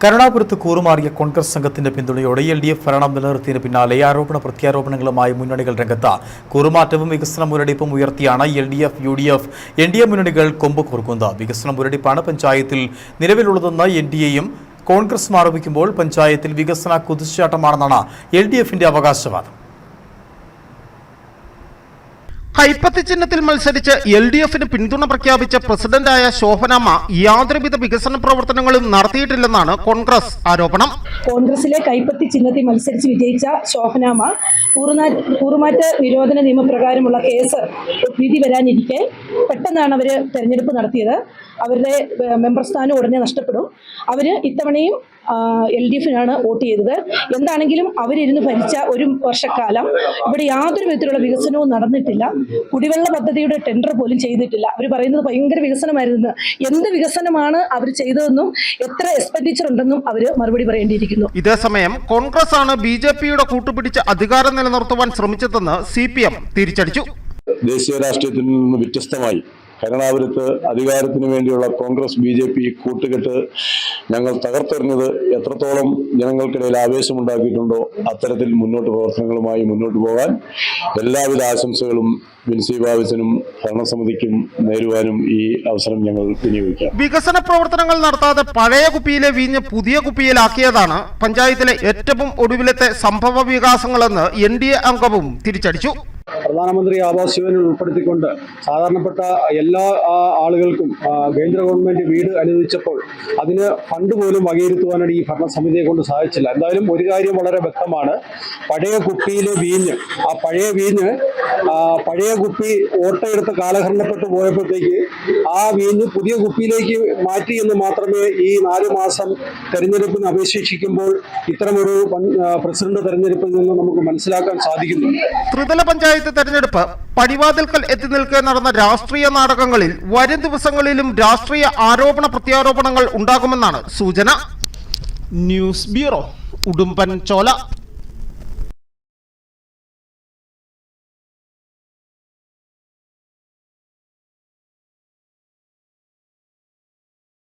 കരുണാപുരത്ത് കൂറുമാറിയ കോൺഗ്രസ് സംഘത്തിന്റെ പിന്തുണയോടെ L D F ഭരണം നിലനിർത്തിയതിന് പിന്നാലെ ആരോപണ പ്രത്യാരോപണങ്ങളുമായി മുന്നണികൾ രംഗത്ത് കൂറുമാറ്റവും വികസന മുരടിപ്പും ഉയർത്തിയാണ് L D F U D F N D A മുന്നണികൾ കൊമ്പ് കോർക്കുന്നത് വികസന മുരടിപ്പാണ് പഞ്ചായത്തിൽ നിലവിലുള്ളതെന്ന് എൻ ഡി എയും കോൺഗ്രസും ആരോപിക്കുമ്പോൾ പഞ്ചായത്തിൽ വികസന കുതിച്ചുചാട്ടമാണെന്നാണ് എൽ ഡി എഫിന്റെ അവകാശവാദം. കൈപ്പത്തി ചിഹ്നത്തിൽ മത്സരിച്ച് എൽ ഡി എഫിന് പിന്തുണ പ്രഖ്യാപിച്ച പ്രസിഡന്റായ ശോഭനാമ യാതൊരുവിധ വികസന പ്രവർത്തനങ്ങളും നടത്തിയിട്ടില്ലെന്നാണ് കോൺഗ്രസ് ആരോപണം. കോൺഗ്രസിലെ കൈപ്പത്തി ചിഹ്നത്തിൽ മത്സരിച്ച് വിജയിച്ച ശോഭനാമ കൂറുമാറ്റ നിരോധന നിയമപ്രകാരമുള്ള കേസ് വിധി വരാനിരിക്കെ പെട്ടെന്നാണ് അവർ തെരഞ്ഞെടുപ്പ് നടത്തിയത്. അവരുടെ മെമ്പർ സ്ഥാനം ഉടനെ നഷ്ടപ്പെടും. അവർ ഇത്തവണയും എൽ ഡി എഫിനാണ് വോട്ട് ചെയ്തത്. എന്താണെങ്കിലും അവരിരുന്ന് ഭരിച്ച ഒരു വർഷക്കാലം ഇവിടെ യാതൊരു വിധത്തിലുള്ള വികസനവും നടന്നിട്ടില്ല. കുടിവെള്ള പദ്ധതിയുടെ ടെൻഡർ പോലും ചെയ്തിട്ടില്ല. അവർ പറയുന്നത് ഭയങ്കര വികസനമായിരുന്നു. എന്ത് വികസനമാണ് അവർ ചെയ്തതെന്നും എത്ര എക്സ്പെൻഡിച്ചർ ഉണ്ടെന്നും അവർ മറുപടി പറയേണ്ടിയിരിക്കുന്നു. ഇതേ സമയം കോൺഗ്രസ് ആണ് ബി ജെ പിയുടെ കൂട്ടുപിടിച്ച് അധികാരം നിലനിർത്തുവാൻ ശ്രമിച്ചതെന്ന് സി പി എം തിരിച്ചടിച്ചു. ദേശീയ രാഷ്ട്രീയത്തിൽ നിന്ന് വ്യത്യസ്തമായി കരുണാപുരത്ത് അധികാരത്തിന് വേണ്ടിയുള്ള കോൺഗ്രസ് ബി ജെ പി കൂട്ടുകെട്ട് ഞങ്ങൾ തകർത്തെറിഞ്ഞത് എത്രത്തോളം ജനങ്ങൾക്കിടയിൽ ആവേശമുണ്ടാക്കിയിട്ടുണ്ടോ അത്തരത്തിൽ മുന്നോട്ട് പ്രവർത്തനങ്ങളുമായി മുന്നോട്ട് പോകാൻ എല്ലാവിധ ആശംസകളും വിൻസി ബാബിസിനും ഭരണസമിതിക്കും നേരുവാനും ഈ അവസരം ഞങ്ങൾ വിനിയോഗിക്കാം. വികസന പ്രവർത്തനങ്ങൾ നടത്താതെ പഴയ കുപ്പിയിലെ വീഞ്ഞ് പുതിയ കുപ്പിയിലാക്കിയതാണ് പഞ്ചായത്തിലെ ഏറ്റവും ഒടുവിലത്തെ സംഭവ വികാസങ്ങളെന്ന് എൻ ഡി എ അംഗവും തിരിച്ചടിച്ചു. പ്രധാനമന്ത്രി ആവാസ് യോജനയിൽ ഉൾപ്പെടുത്തിക്കൊണ്ട് സാധാരണപ്പെട്ട എല്ലാ ആളുകൾക്കും കേന്ദ്ര ഗവൺമെന്റ് വീട് അനുവദിച്ചപ്പോൾ അതിന് ഫണ്ട് പോലും വകയിരുത്തുവാനായിട്ട് ഈ ഭരണസമിതിയെ കൊണ്ട് സാധിച്ചില്ല. എന്തായാലും ഒരു കാര്യം വളരെ വ്യക്തമാണ്. പഴയ കുപ്പിയിലെ വീഞ്ഞ് ആ പഴയ വീഞ്ഞ് പഴയ കുപ്പി ഓട്ടയെടുത്ത് കാലഹരണപ്പെട്ട് പോയപ്പോഴത്തേക്ക് ആ വീഞ്ഞ് പുതിയ കുപ്പിയിലേക്ക് മാറ്റി എന്ന് മാത്രമേ ഈ നാല് മാസം തെരഞ്ഞെടുപ്പിന് അപേക്ഷിക്കുമ്പോൾ ഇത്തരമൊരു പ്രസിഡന്റ് തെരഞ്ഞെടുപ്പിൽ നിന്ന് നമുക്ക് മനസ്സിലാക്കാൻ സാധിക്കുന്നു. ത്രിതല പഞ്ചായത്ത് തെരഞ്ഞെടുപ്പ് പടിവാതിൽക്കൽ എത്തി നിൽക്കെ നടന്ന രാഷ്ട്രീയ നാടകങ്ങളിൽ വരും ദിവസങ്ങളിലും രാഷ്ട്രീയ ആരോപണ പ്രത്യാരോപണങ്ങൾ ഉണ്ടാകുമെന്നാണ് സൂചന. News bureau Udumban Chola.